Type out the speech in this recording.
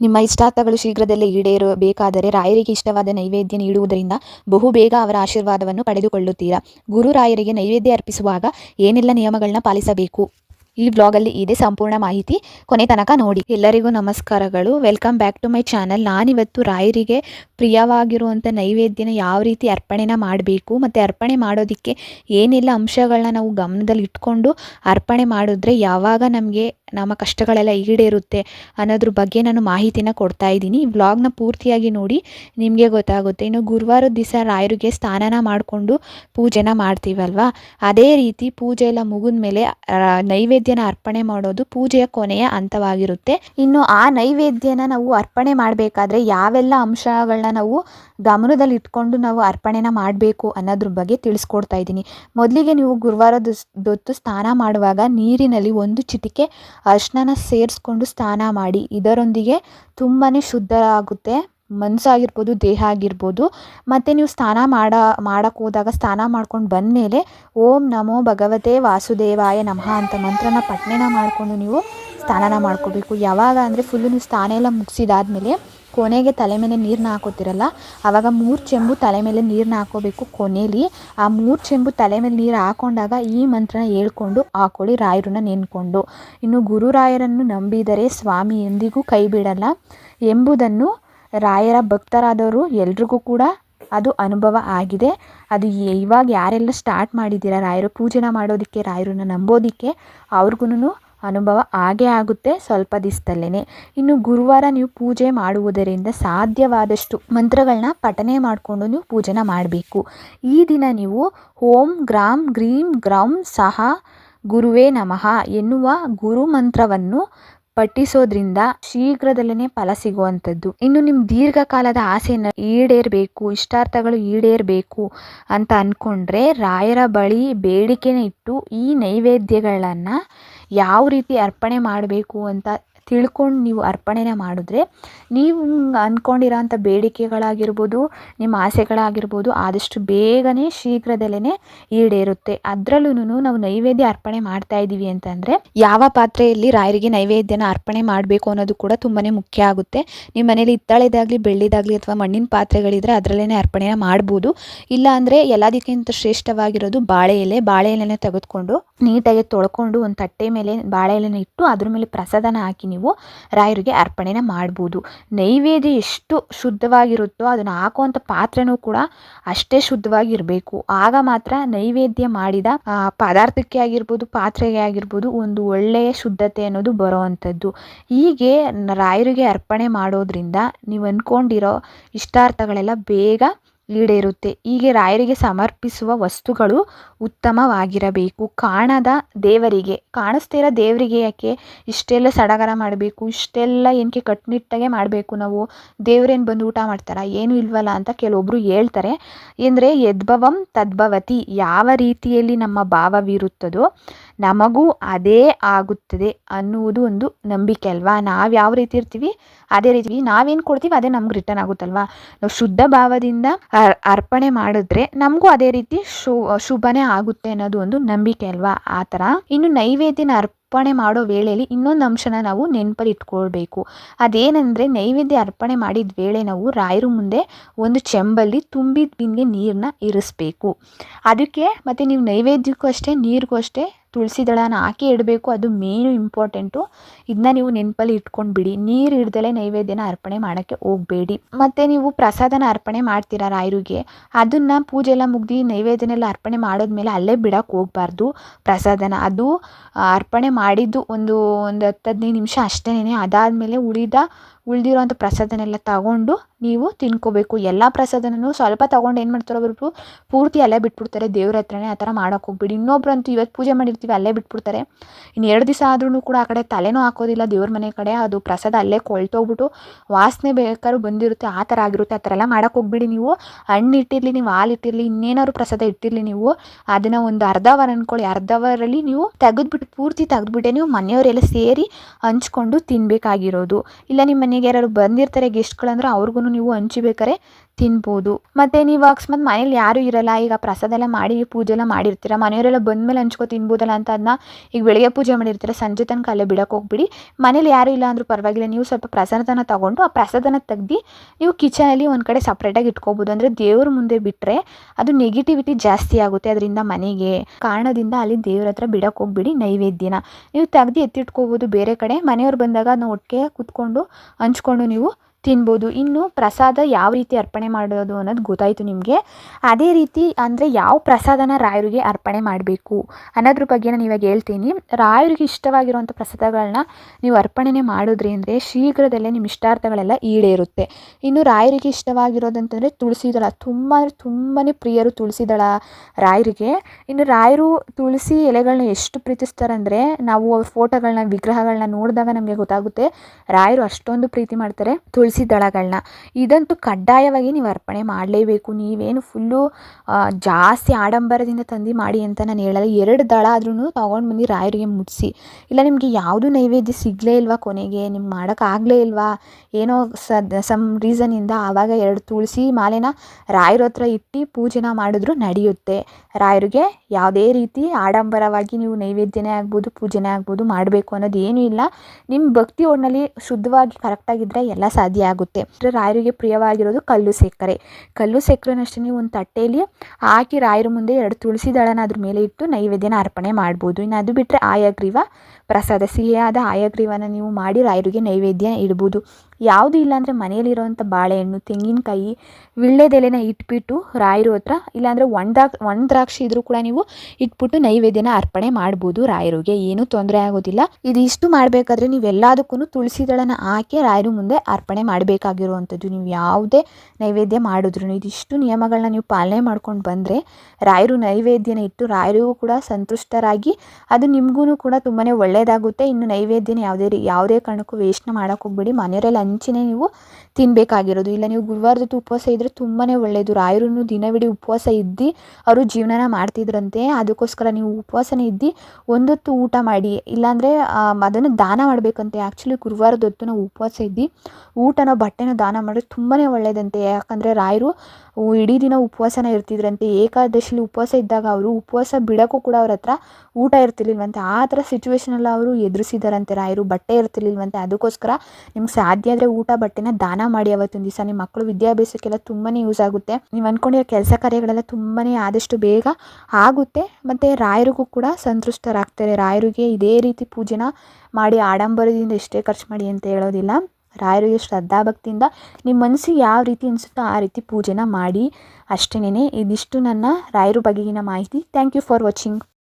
ನಿಮ್ಮ ಇಷ್ಟಾರ್ಥಗಳು ಶೀಘ್ರದಲ್ಲೇ ಈಡೇರಬೇಕಾದರೆ ರಾಯರಿಗೆ ಇಷ್ಟವಾದ ನೈವೇದ್ಯ ನೀಡುವುದರಿಂದ ಬಹು ಬೇಗ ಅವರ ಆಶೀರ್ವಾದವನ್ನು ಪಡೆದುಕೊಳ್ಳುತ್ತೀರಾ? ಗುರು ರಾಯರಿಗೆ ನೈವೇದ್ಯ ಅರ್ಪಿಸುವಾಗ ಏನೆಲ್ಲ ನಿಯಮಗಳನ್ನ ಪಾಲಿಸಬೇಕು? ಈ ಬ್ಲಾಗಲ್ಲಿ ಇದೆ ಸಂಪೂರ್ಣ ಮಾಹಿತಿ. ಕೊನೆ ತನಕ ನೋಡಿ. ಎಲ್ಲರಿಗೂ ನಮಸ್ಕಾರಗಳು. Welcome back to my channel. ನಾನಿವತ್ತು ರಾಯರಿಗೆ ಪ್ರಿಯವಾಗಿರುವಂಥ ನೈವೇದ್ಯನ ಯಾವ ರೀತಿ ಅರ್ಪಣೆನ ಮಾಡಬೇಕು ಮತ್ತು ಅರ್ಪಣೆ ಮಾಡೋದಕ್ಕೆ ಏನೆಲ್ಲ ಅಂಶಗಳನ್ನ ನಾವು ಗಮನದಲ್ಲಿ ಇಟ್ಕೊಂಡು ಅರ್ಪಣೆ ಮಾಡಿದ್ರೆ ಯಾವಾಗ ನಮಗೆ ನಮ್ಮ ಕಷ್ಟಗಳೆಲ್ಲ ಈಡೇರುತ್ತೆ ಅನ್ನೋದ್ರ ಬಗ್ಗೆ ನಾನು ಮಾಹಿತಿನ ಕೊಡ್ತಾ ಇದ್ದೀನಿ. ವ್ಲಾಗ್ನ ಪೂರ್ತಿಯಾಗಿ ನೋಡಿ ನಿಮಗೆ ಗೊತ್ತಾಗುತ್ತೆ. ಇನ್ನು ಗುರುವಾರದ ದಿವಸ ರಾಯರಿಗೆ ಸ್ನಾನನ ಮಾಡಿಕೊಂಡು ಪೂಜೆನ ಮಾಡ್ತೀವಲ್ವಾ? ಅದೇ ರೀತಿ ಪೂಜೆ ಎಲ್ಲ ಮುಗಿದ ಮೇಲೆ ನೈವೇದ್ಯನ ಅರ್ಪಣೆ ಮಾಡೋದು ಪೂಜೆಯ ಕೊನೆಯ ಹಂತವಾಗಿರುತ್ತೆ. ಇನ್ನು ಆ ನೈವೇದ್ಯನ ನಾವು ಅರ್ಪಣೆ ಮಾಡಬೇಕಾದ್ರೆ ಯಾವೆಲ್ಲ ಅಂಶಗಳನ್ನ ನಾವು ಗಮನದಲ್ಲಿಟ್ಕೊಂಡು ನಾವು ಅರ್ಪಣೆನ ಮಾಡಬೇಕು ಅನ್ನೋದ್ರ ಬಗ್ಗೆ ತಿಳಿಸ್ಕೊಡ್ತಾ ಇದ್ದೀನಿ. ಮೊದಲಿಗೆ ನೀವು ಗುರುವಾರದ ದೊತ್ತು ಸ್ನಾನ ಮಾಡುವಾಗ ನೀರಿನಲ್ಲಿ ಒಂದು ಚಿಟಿಕೆ ಅರ್ಶಿನ ಸೇರಿಸ್ಕೊಂಡು ಸ್ನಾನ ಮಾಡಿ. ಇದರೊಂದಿಗೆ ತುಂಬಾ ಶುದ್ಧ ಆಗುತ್ತೆ ಮನಸ್ಸಾಗಿರ್ಬೋದು ದೇಹ ಆಗಿರ್ಬೋದು ಮತ್ತು ನೀವು ಸ್ನಾನ ಮಾಡ ಮಾಡೋಕ್ಕೆ ಹೋದಾಗ ಸ್ನಾನ ಮಾಡ್ಕೊಂಡು ಬಂದಮೇಲೆ ಓಂ ನಮೋ ಭಗವತೆ ವಾಸುದೇವಾಯ ನಮಃ ಅಂತ ಮಂತ್ರನ ಪಠಣೆನ ಮಾಡಿಕೊಂಡು ನೀವು ಸ್ನಾನನ ಮಾಡ್ಕೋಬೇಕು. ಯಾವಾಗ ಅಂದರೆ ಫುಲ್ಲು ನೀವು ಸ್ನಾನ ಎಲ್ಲ ಮುಗಿಸಿದಾದ್ಮೇಲೆ ಕೊನೆಗೆ ತಲೆ ಮೇಲೆ ನೀರನ್ನ ಹಾಕೋತಿರಲ್ಲ ಆವಾಗ ಮೂರು ಚೆಂಬು ತಲೆ ಮೇಲೆ ನೀರನ್ನ ಹಾಕೋಬೇಕು ಕೊನೆಯಲ್ಲಿ ಆ ಮೂರು ಚೆಂಬು ತಲೆ ಮೇಲೆ ನೀರು ಹಾಕೊಂಡಾಗ ಈ ಮಂತ್ರನ ಹೇಳ್ಕೊಂಡು ಹಾಕೊಳ್ಳಿ ರಾಯರನ್ನ ನೆನ್ಕೊಂಡು. ಇನ್ನು ಗುರುರಾಯರನ್ನು ನಂಬಿದರೆ ಸ್ವಾಮಿ ಎಂದಿಗೂ ಕೈ ಬಿಡಲ್ಲ ಎಂಬುದನ್ನು ರಾಯರ ಭಕ್ತರಾದವರು ಎಲ್ರಿಗೂ ಕೂಡ ಅದು ಅನುಭವ ಆಗಿದೆ. ಅದು ಇವಾಗ ಯಾರೆಲ್ಲ ಸ್ಟಾರ್ಟ್ ಮಾಡಿದ್ದೀರಾ ರಾಯರು, ಪೂಜೆನ ಮಾಡೋದಕ್ಕೆ, ರಾಯರನ್ನ ನಂಬೋದಕ್ಕೆ ಅವ್ರಿಗೂ ಅನುಭವ ಆಗೇ ಆಗುತ್ತೆ ಸ್ವಲ್ಪ ದಿವಸದಲ್ಲೇ ಇನ್ನು ಗುರುವಾರ ನೀವು ಪೂಜೆ ಮಾಡುವುದರಿಂದ ಸಾಧ್ಯವಾದಷ್ಟು ಮಂತ್ರಗಳನ್ನ ಪಠನೆ ಮಾಡಿಕೊಂಡು ನೀವು ಪೂಜೆನ ಮಾಡಬೇಕು. ಈ ದಿನ ನೀವು ಓಂ ಗ್ರಾಮ್ ಗ್ರೀಂ ಗ್ರೌಂ ಸಹ ಗುರುವೇ ನಮಃ ಎನ್ನುವ ಗುರು ಮಂತ್ರವನ್ನು ಪಠಿಸೋದ್ರಿಂದ ಶೀಘ್ರದಲ್ಲೇ ಫಲ ಸಿಗುವಂಥದ್ದು. ಇನ್ನು ನಿಮ್ಮ ದೀರ್ಘಕಾಲದ ಆಸೆಯನ್ನು ಈಡೇರಬೇಕು, ಇಷ್ಟಾರ್ಥಗಳು ಈಡೇರಬೇಕು ಅಂತ ಅಂದ್ಕೊಂಡ್ರೆ ರಾಯರ ಬಳಿ ಬೇಡಿಕೆನ ಇಟ್ಟು ಈ ನೈವೇದ್ಯಗಳನ್ನು ಯಾವ ರೀತಿ ಅರ್ಪಣೆ ಮಾಡಬೇಕು ಅಂತ ತಿಳ್ಕೊಂಡು ನೀವು ಅರ್ಪಣೆನ ಮಾಡಿದ್ರೆ ನೀವು ಅಂದ್ಕೊಂಡಿರೋಂಥ ಬೇಡಿಕೆಗಳಾಗಿರ್ಬೋದು, ನಿಮ್ಮ ಆಸೆಗಳಾಗಿರ್ಬೋದು ಆದಷ್ಟು ಬೇಗನೆ ಶೀಘ್ರದಲ್ಲೇ ಈಡೇರುತ್ತೆ. ಅದರಲ್ಲೂ ನಾವು ನೈವೇದ್ಯ ಅರ್ಪಣೆ ಮಾಡ್ತಾ ಇದ್ದೀವಿ ಅಂತಂದರೆ ಯಾವ ಪಾತ್ರೆಯಲ್ಲಿ ರಾಯರಿಗೆ ನೈವೇದ್ಯನ ಅರ್ಪಣೆ ಮಾಡಬೇಕು ಅನ್ನೋದು ಕೂಡ ತುಂಬಾ ಮುಖ್ಯ ಆಗುತ್ತೆ. ನಿಮ್ಮ ಮನೇಲಿ ಹಿತ್ತಾಳೆದಾಗಲಿ, ಬೆಳ್ಳಿದಾಗಲಿ ಅಥವಾ ಮಣ್ಣಿನ ಪಾತ್ರೆಗಳಿದ್ರೆ ಅದರಲ್ಲೇ ಅರ್ಪಣೆನ ಮಾಡ್ಬೋದು. ಇಲ್ಲ ಅಂದರೆ ಎಲ್ಲದಕ್ಕಿಂತ ಶ್ರೇಷ್ಠವಾಗಿರೋದು ಬಾಳೆ ಎಲೆ. ಬಾಳೆ ಎಲೆನ ತೆಗೆದುಕೊಂಡು ನೀಟಾಗಿ ತೊಳ್ಕೊಂಡು ಒಂದು ತಟ್ಟೆ ಮೇಲೆ ಬಾಳೆ ಎಲೆನ ಇಟ್ಟು ಅದ್ರ ಮೇಲೆ ಪ್ರಸಾದನ ಹಾಕಿ ರಾಯರಿಗೆ ಅರ್ಪಣೆನ ಮಾಡ್ಬೋದು. ನೈವೇದ್ಯ ಎಷ್ಟು ಶುದ್ಧವಾಗಿರುತ್ತೋ ಅದನ್ನು ಹಾಕುವಂಥ ಪಾತ್ರೆನೂ ಕೂಡ ಅಷ್ಟೇ ಶುದ್ಧವಾಗಿರಬೇಕು. ಆಗ ಮಾತ್ರ ನೈವೇದ್ಯ ಮಾಡಿದ ಪದಾರ್ಥಕ್ಕೆ ಆಗಿರ್ಬೋದು, ಪಾತ್ರೆಗೆ ಆಗಿರ್ಬೋದು ಒಂದು ಒಳ್ಳೆಯ ಶುದ್ಧತೆ ಅನ್ನೋದು ಬರುವಂಥದ್ದು ಹೀಗೆ ರಾಯರಿಗೆ ಅರ್ಪಣೆ ಮಾಡೋದ್ರಿಂದ ನೀವು ಅಂದ್ಕೊಂಡಿರೋ ಇಷ್ಟಾರ್ಥಗಳೆಲ್ಲ ಬೇಗ ಈಡೇರುತ್ತೆ ಹೀಗೆ ರಾಯರಿಗೆ ಸಮರ್ಪಿಸುವ ವಸ್ತುಗಳು ಉತ್ತಮವಾಗಿರಬೇಕು. ಕಾಣದ ದೇವರಿಗೆ ಕಾಣಿಸ್ತಿರೋ ದೇವರಿಗೆ ಯಾಕೆ ಇಷ್ಟೆಲ್ಲ ಸಡಗರ ಮಾಡಬೇಕು? ಇಷ್ಟೆಲ್ಲ ಏನಕ್ಕೆ ಕಟ್ಟುನಿಟ್ಟಾಗೆ ಮಾಡಬೇಕು ನಾವು? ದೇವ್ರೇನು ಬಂದು ಊಟ ಮಾಡ್ತಾರಾ? ಏನು ಇಲ್ವಲ್ಲ ಅಂತ ಕೆಲವೊಬ್ಬರು ಹೇಳ್ತಾರೆ. ಎಂದರೆ ಯದ್ಭವಂ ತದ್ಭವತಿ. ಯಾವ ರೀತಿಯಲ್ಲಿ ನಮ್ಮ ಭಾವವಿರುತ್ತದೋ ನಮಗೂ ಅದೇ ಆಗುತ್ತದೆ ಅನ್ನುವುದು ಒಂದು ನಂಬಿಕೆ ಅಲ್ವಾ? ನಾವು ಯಾವ ರೀತಿ ಇರ್ತೀವಿ, ಅದೇ ರೀತಿ ನಾವೇನು ಕೊಡ್ತೀವಿ ಅದೇ ನಮ್ಗೆ ರಿಟರ್ನ್ ಆಗುತ್ತಲ್ವಾ? ನಾವು ಶುದ್ಧ ಭಾವದಿಂದ ಅರ್ಪಣೆ ಮಾಡಿದ್ರೆ ನಮಗೂ ಅದೇ ರೀತಿ ಶು, ಶುಭನೇ ಆಗುತ್ತೆ ಅನ್ನೋದು ಒಂದು ನಂಬಿಕೆ ಅಲ್ವಾ ಆ ಥರ ಇನ್ನು ನೈವೇದ್ಯನ ಅರ್ಪಣೆ ಮಾಡೋ ವೇಳೆಯಲ್ಲಿ ಇನ್ನೊಂದು ಅಂಶನ ನಾವು ನೆನಪಲ್ಲಿ ಇಟ್ಕೊಳ್ಬೇಕು. ಅದೇನೆಂದರೆ ನೈವೇದ್ಯ ಅರ್ಪಣೆ ಮಾಡಿದ ವೇಳೆ ನಾವು ರಾಯರು ಮುಂದೆ ಒಂದು ಚೆಂಬಲ್ಲಿ ತುಂಬಿದ ಬಿಂದಿಗೆ ನೀರನ್ನ ಇರಿಸ್ಬೇಕು. ಅದಕ್ಕೆ ಮತ್ತು ನೀವು ನೈವೇದ್ಯಕ್ಕೂ ಅಷ್ಟೇ, ನೀರಿಗೂ ಅಷ್ಟೇ ತುಳಸಿ ದಳನ ಹಾಕಿ ಇಡಬೇಕು. ಅದು ಮೇನು ಇಂಪಾರ್ಟೆಂಟು ಇದನ್ನ ನೀವು ನೆನಪಲ್ಲಿ ಇಟ್ಕೊಂಡು ಬಿಡಿ ನೀರು ಹಿಡ್ದಲೇ ನೈವೇದ್ಯನ ಅರ್ಪಣೆ ಮಾಡೋಕ್ಕೆ ಹೋಗಬೇಡಿ. ಮತ್ತು ನೀವು ಪ್ರಸಾದನ ಅರ್ಪಣೆ ಮಾಡ್ತೀರ ರಾಯರಿಗೆ? ಅದನ್ನು ಪೂಜೆ ಎಲ್ಲ ಮುಗ್ದು ನೈವೇದ್ಯನೆಲ್ಲ ಅರ್ಪಣೆ ಮಾಡಿದ್ಮೇಲೆ ಅಲ್ಲೇ ಬಿಡೋಕ್ಕೆ ಹೋಗಬಾರ್ದು ಪ್ರಸಾದನ. ಅದು ಅರ್ಪಣೆ ಮಾಡಿದ್ದು ಒಂದು ಒಂದು ಹತ್ತು ಹದಿನೈದು ನಿಮಿಷ ಅಷ್ಟೇನೆ ಅದಾದಮೇಲೆ ಉಳಿದ, ಉಳಿದಿರೋಂಥ ಪ್ರಸಾದನೆಲ್ಲ ತಗೊಂಡು ನೀವು ತಿನ್ಕೋಬೇಕು. ಎಲ್ಲ ಪ್ರಸಾದನೂ ಸ್ವಲ್ಪ ತೊಗೊಂಡು ಏನು ಮಾಡ್ತಾರೆ ಒಬ್ಬರು ಪೂರ್ತಿ ಅಲ್ಲೇ ಬಿಟ್ಬಿಡ್ತಾರೆ. ದೇವ್ರ ಹತ್ರನೇ ಆ ಥರ ಮಾಡೋಕೆ ಹೋಗ್ಬಿಡಿ. ಇನ್ನೊಬ್ರಂತೂ ಇವತ್ತು ಪೂಜೆ ಮಾಡಿರ್ತೀವಿ, ಅಲ್ಲೇ ಬಿಟ್ಬಿಡ್ತಾರೆ. ಇನ್ನು ಎರಡು ದಿವಸ ಆದ್ರೂ ಕೂಡ ಆ ಕಡೆ ತಲೆನೂ ಹಾಕೋದಿಲ್ಲ ದೇವ್ರ ಮನೆ ಕಡೆ. ಅದು ಪ್ರಸಾದ ಅಲ್ಲೇ ಕೊಳ್ತೋಗ್ಬಿಟ್ಟು ವಾಸನೆ ಬೇಕಾದ್ರೂ ಬಂದಿರುತ್ತೆ. ಆ ಥರ ಆಗಿರುತ್ತೆ. ಆ ಥರ ಎಲ್ಲ ಮಾಡೋಕೆ ಹೋಗ್ಬಿಡಿ ನೀವು. ಹಣ್ಣು ಇಟ್ಟಿರಲಿ, ನೀವು ಹಾಲು ಇಟ್ಟಿರಲಿ, ಇನ್ನೇನಾದ್ರು ಪ್ರಸಾದ ಇಟ್ಟಿರಲಿ ನೀವು. ಅದನ್ನು ಒಂದು ಅರ್ಧ ಅವರ್ ಅಂದ್ಕೊಳ್ಳಿ ಅರ್ಧ ಅವರಲ್ಲಿ ನೀವು ತೆಗೆದ್ಬಿಟ್ಟು, ಪೂರ್ತಿ ತೆಗೆದ್ಬಿಟ್ಟೆ ನೀವು ಮನೆಯವರೆಲ್ಲ ಸೇರಿ ಹಂಚ್ಕೊಂಡು ತಿನ್ನಬೇಕಾಗಿರೋದು ಇಲ್ಲ ನಿಮ್ಮ ಮನೆ ಮನೆಗೆ ಯಾರು ಬಂದಿರ್ತಾರೆ ಗೆಸ್ಟ್ಗಳಂದ್ರೆ ಅವ್ರಿಗೂ ನೀವು ಹಂಚಿಬೇಕಾರೆ ತಿನ್ಬೋದು. ಮತ್ತು ನೀವು ಅಕಸ್ಮಾತ್ ಮನೇಲಿ ಯಾರೂ ಇರಲ್ಲ. ಈಗ ಪ್ರಸಾದ ಎಲ್ಲ ಮಾಡಿ ಪೂಜೆ ಎಲ್ಲ ಮಾಡಿರ್ತೀರ? ಮನೆಯವರೆಲ್ಲ ಬಂದಮೇಲೆ ಹಂಚ್ಕೊ ತಿನ್ಬೋದಲ್ಲ ಅಂತ ಅದನ್ನ ಈಗ ಬೆಳಗ್ಗೆ ಪೂಜೆ ಮಾಡಿರ್ತೀರ? ಸಂಜೆ ತನಕ ಅಲ್ಲೇ ಬಿಡಕ್ಕೆ ಹೋಗ್ಬಿಡಿ. ಮನೇಲಿ ಯಾರೂ ಇಲ್ಲ ಅಂದರೂ ಪರವಾಗಿಲ್ಲ. ನೀವು ಸ್ವಲ್ಪ ಪ್ರಸಾದನ ತಗೊಂಡು ಆ ಪ್ರಸಾದನ ತೆಗ್ದು ನೀವು ಕಿಚನಲ್ಲಿ ಒಂದು ಕಡೆ ಸಪ್ರೇಟಾಗಿ ಇಟ್ಕೋಬೋದು. ಅಂದರೆ ದೇವ್ರ ಮುಂದೆ ಬಿಟ್ಟರೆ ಅದು ನೆಗೆಟಿವಿಟಿ ಜಾಸ್ತಿ ಆಗುತ್ತೆ ಅದರಿಂದ ಮನೆಗೆ. ಕಾರಣದಿಂದ ಅಲ್ಲಿ ದೇವ್ರ ಹತ್ರ ಬಿಡಕ್ಕೆ ಹೋಗ್ಬಿಡಿ ನೈವೇದ್ಯನ. ನೀವು ತೆಗ್ದು ಎತ್ತಿಟ್ಕೋಬೋದು ಬೇರೆ ಕಡೆ. ಮನೆಯವ್ರು ಬಂದಾಗ ಅದನ್ನ ಒಟ್ಟಿಗೆ ಕೂತ್ಕೊಂಡು ಹಂಚ್ಕೊಂಡು ನೀವು ತಿನ್ಬೋದು. ಇನ್ನು ಪ್ರಸಾದ ಯಾವ ರೀತಿ ಅರ್ಪಣೆ ಮಾಡೋದು ಅನ್ನೋದು ಗೊತ್ತಾಯಿತು ನಿಮಗೆ. ಅದೇ ರೀತಿ ಅಂದರೆ ಯಾವ ಪ್ರಸಾದನ ರಾಯರಿಗೆ ಅರ್ಪಣೆ ಮಾಡಬೇಕು ಅನ್ನೋದ್ರ ಬಗ್ಗೆ ನಾನು ಇವಾಗ ಹೇಳ್ತೀನಿ. ರಾಯರಿಗೆ ಇಷ್ಟವಾಗಿರುವಂಥ ಪ್ರಸಾದಗಳನ್ನ ನೀವು ಅರ್ಪಣೆ ಮಾಡಿದ್ರಿ ಅಂದರೆ ಶೀಘ್ರದಲ್ಲೇ ನಿಮ್ಮ ಇಷ್ಟಾರ್ಥಗಳೆಲ್ಲ ಈಡೇರುತ್ತೆ. ಇನ್ನು ರಾಯರಿಗೆ ಇಷ್ಟವಾಗಿರೋದಂತಂದರೆ ತುಳಸಿ ದಳ. ತುಂಬ ಅಂದರೆ ತುಂಬಾ ಪ್ರಿಯರು ತುಳಸಿ ದಳ ರಾಯರಿಗೆ. ಇನ್ನು ರಾಯರು ತುಳಸಿ ಎಲೆಗಳನ್ನ ಎಷ್ಟು ಪ್ರೀತಿಸ್ತಾರಂದರೆ ನಾವು ಅವ್ರ ಫೋಟೋಗಳನ್ನ ವಿಗ್ರಹಗಳನ್ನ ನೋಡಿದಾಗ ನಮಗೆ ಗೊತ್ತಾಗುತ್ತೆ ರಾಯರು ಅಷ್ಟೊಂದು ಪ್ರೀತಿ ಮಾಡ್ತಾರೆ ತುಳಸಿ ದಳಗಳನ್ನ ಇದಂತೂ ಕಡ್ಡಾಯವಾಗಿ ನೀವು ಅರ್ಪಣೆ ಮಾಡಲೇಬೇಕು. ನೀವೇನು ಫುಲ್ಲು ಜಾಸ್ತಿ ಆಡಂಬರದಿಂದ ತಂದು ಮಾಡಿ ಅಂತ ನಾನು ಹೇಳಲ್ಲ. ಎರಡು ದಳ ಆದ್ರೂ ತೊಗೊಂಡು ಬಂದು ರಾಯರಿಗೆ ಮುಟ್ಟಿಸಿ ಇಲ್ಲ, ನಿಮಗೆ ಯಾವುದು ನೈವೇದ್ಯ ಸಿಗಲೇ ಇಲ್ವಾ ಕೊನೆಗೆ? ನಿಮ್ಗೆ ಮಾಡೋಕ್ಕಾಗಲೇ ಇಲ್ವಾ? ಏನೋ ಸದ್, ಸಮ್ ರೀಸನಿಂದ ಆವಾಗ ಎರಡು ತುಳಸಿ ಮಾಲೆನ ರಾಯರ ಹತ್ರ ಇಟ್ಟು ಪೂಜೆನ ಮಾಡಿದ್ರು ನಡೆಯುತ್ತೆ. ರಾಯರಿಗೆ ಯಾವುದೇ ರೀತಿ ಆಡಂಬರವಾಗಿ ನೀವು ನೈವೇದ್ಯನೇ ಆಗ್ಬೋದು, ಪೂಜೆನೇ ಆಗ್ಬೋದು ಮಾಡಬೇಕು ಅನ್ನೋದು ಏನೂ ಇಲ್ಲ. ನಿಮ್ಮ ಭಕ್ತಿ ಒಟ್ಟಿನಲ್ಲಿ ಶುದ್ಧವಾಗಿ ಕರೆಕ್ಟಾಗಿದ್ದರೆ ಎಲ್ಲ ಸಾಧ್ಯ. ಆಗುತ್ತೆ. ರಾಯರಿಗೆ ಪ್ರಿಯವಾಗಿರೋದು ಕಲ್ಲು ಸಕ್ಕರೆ ಕಲ್ಲು ಸಕ್ಕರೆನಷ್ಟೇ ನೀವು ಒಂದು ತಟ್ಟೆಯಲ್ಲಿ ಹಾಕಿ ರಾಯರ ಮುಂದೆ ಎರಡು ತುಳಸಿ ದಳನ ಅದ್ರ ಮೇಲೆ ಇಟ್ಟು ನೈವೇದ್ಯನ ಅರ್ಪಣೆ ಮಾಡ್ಬೋದು. ಇನ್ನು ಅದು ಬಿಟ್ಟರೆ ಆಯಗ್ರೀವ ಪ್ರಸಾದ. ಸಿಹಿಯಾದ ಆಯಗ್ರೀವನ ನೀವು ಮಾಡಿ ರಾಯರಿಗೆ ನೈವೇದ್ಯ ಇಡ್ಬೋದು. ಯಾವುದು ಇಲ್ಲಾಂದರೆ ಮನೆಯಲ್ಲಿರುವಂಥ ಬಾಳೆಹಣ್ಣು, ತೆಂಗಿನಕಾಯಿ ವೀಳ್ಯದೆಲೆನ ಇಟ್ಬಿಟ್ಟು ರಾಯರು ಹತ್ರ, ಇಲ್ಲಾಂದರೆ ಒಣ ದ್ರಾಕ್ಷಿ ಒಣ ದ್ರಾಕ್ಷಿ ಇದ್ರೂ ಕೂಡ ನೀವು ಇಟ್ಬಿಟ್ಟು ನೈವೇದ್ಯನ ಅರ್ಪಣೆ ಮಾಡ್ಬೋದು ರಾಯರಿಗೆ. ಏನೂ ತೊಂದರೆ ಆಗೋದಿಲ್ಲ. ಇದಿಷ್ಟು ಮಾಡಬೇಕಾದ್ರೆ ನೀವೆಲ್ಲದಕ್ಕೂ ತುಳಸಿ ದಳನ ಹಾಕಿ ರಾಯರು ಮುಂದೆ ಅರ್ಪಣೆ ಮಾಡಬೇಕಾಗಿರುವಂಥದ್ದು. ನೀವು ಯಾವುದೇ ನೈವೇದ್ಯ ಮಾಡಿದ್ರು ಇದಿಷ್ಟು ನಿಯಮಗಳನ್ನ ನೀವು ಪಾಲನೆ ಮಾಡ್ಕೊಂಡು ಬಂದರೆ ರಾಯರು ನೈವೇದ್ಯನ ಇಟ್ಟು ರಾಯರಿಗೂ ಕೂಡ ಸಂತುಷ್ಟರಾಗಿ ಅದು ನಿಮಗೂ ಕೂಡ ತುಂಬಾ ಒಳ್ಳೆಯದಾಗುತ್ತೆ ಇನ್ನು ನೈವೇದ್ಯನ ಯಾವುದೇ ರೀ, ಯಾವುದೇ ಕಾರಣಕ್ಕೂ ವೇಸ್ಟ್ನ ಮಾಡೋಕೆ ಹೋಗ್ಬೇಡಿ. ಮನೆಯವರೆಲ್ಲ ಹಂಚಿನೇ ನೀವು ತಿನ್ನಬೇಕಾಗಿರೋದು ಇಲ್ಲ, ನೀವು ಗುರುವಾರದೊತ್ತು ಉಪವಾಸ ಇದ್ದರೆ ತುಂಬಾ ಒಳ್ಳೆಯದು ರಾಯರು ದಿನವಿಡೀ ಉಪವಾಸ ಇದ್ದು, ಅವರು ಜೀವನನ ಮಾಡ್ತಿದ್ರಂತೆ. ಅದಕ್ಕೋಸ್ಕರ ನೀವು ಉಪವಾಸನ ಇದ್ದು, ಒಂದೊತ್ತು ಊಟ ಮಾಡಿ. ಇಲ್ಲಾಂದರೆ ಅದನ್ನು ದಾನ ಮಾಡಬೇಕಂತೆ. ಆ್ಯಕ್ಚುಲಿ ಗುರುವಾರದ ಹೊತ್ತು ನಾವು ಉಪವಾಸ ಇದ್ದು, ಊಟನೋ ಬಟ್ಟೆನ ದಾನ ಮಾಡಿದ್ರೆ ತುಂಬಾ ಒಳ್ಳೆಯದಂತೆ ಯಾಕಂದರೆ ರಾಯರು ಇಡೀ ದಿನ ಉಪವಾಸನ ಇರ್ತಿದ್ರಂತೆ, ಏಕಾದಶಿಲಿ ಉಪವಾಸ ಇದ್ದಾಗ ಅವರು ಉಪವಾಸ ಬಿಡೋಕ್ಕೂ ಕೂಡ ಅವ್ರ ಹತ್ರ ಊಟ ಇರ್ತಿರ್ಲಿಲ್ವಂತೆ. ಆ ಥರ ಸಿಚುವೇಶನಲ್ಲಿ ಅವರು ಎದುರಿಸಿದಾರಂತೆ ರಾಯರು, ಬಟ್ಟೆ ಇರ್ತಿರ್ಲಿಲ್ವಂತೆ. ಅದಕ್ಕೋಸ್ಕರ ನಿಮ್ಗೆ ಸಾಧ್ಯ ಆದರೆ ಊಟ, ಬಟ್ಟೆನ ದಾನ ಮಾಡಿ ಅವತ್ತೊಂದು ದಿವಸ. ನಿಮ್ಮ ಮಕ್ಕಳು ವಿದ್ಯಾಭ್ಯಾಸಕ್ಕೆಲ್ಲ ತುಂಬಾ ಯೂಸ್ ಆಗುತ್ತೆ. ನೀವು ಅಂದ್ಕೊಂಡಿರೋ ಕೆಲಸ ಕಾರ್ಯಗಳೆಲ್ಲ ತುಂಬಾ ಆದಷ್ಟು ಬೇಗ ಆಗುತ್ತೆ. ಮತ್ತು ರಾಯರಿಗೂ ಕೂಡ ಸಂತುಷ್ಟರಾಗ್ತಾರೆ. ರಾಯರಿಗೆ ಇದೇ ರೀತಿ ಪೂಜೆನ ಮಾಡಿ ಆಡಂಬರದಿಂದ ಎಷ್ಟೇ ಖರ್ಚು ಮಾಡಿ ಅಂತ ಹೇಳೋದಿಲ್ಲ. ರಾಯರಿಗೆ ಶ್ರದ್ಧಾಭಕ್ತಿಯಿಂದ ನಿಮ್ಮ ಮನಸ್ಸಿಗೆ ಯಾವ ರೀತಿ ಅನಿಸುತ್ತೋ ಆ ರೀತಿ ಪೂಜೆನ ಮಾಡಿ. ಅಷ್ಟೇನೆ ಇದಿಷ್ಟು ನನ್ನ ರಾಯರ ಬಗೆಗಿನ ಮಾಹಿತಿ. Thank you for watching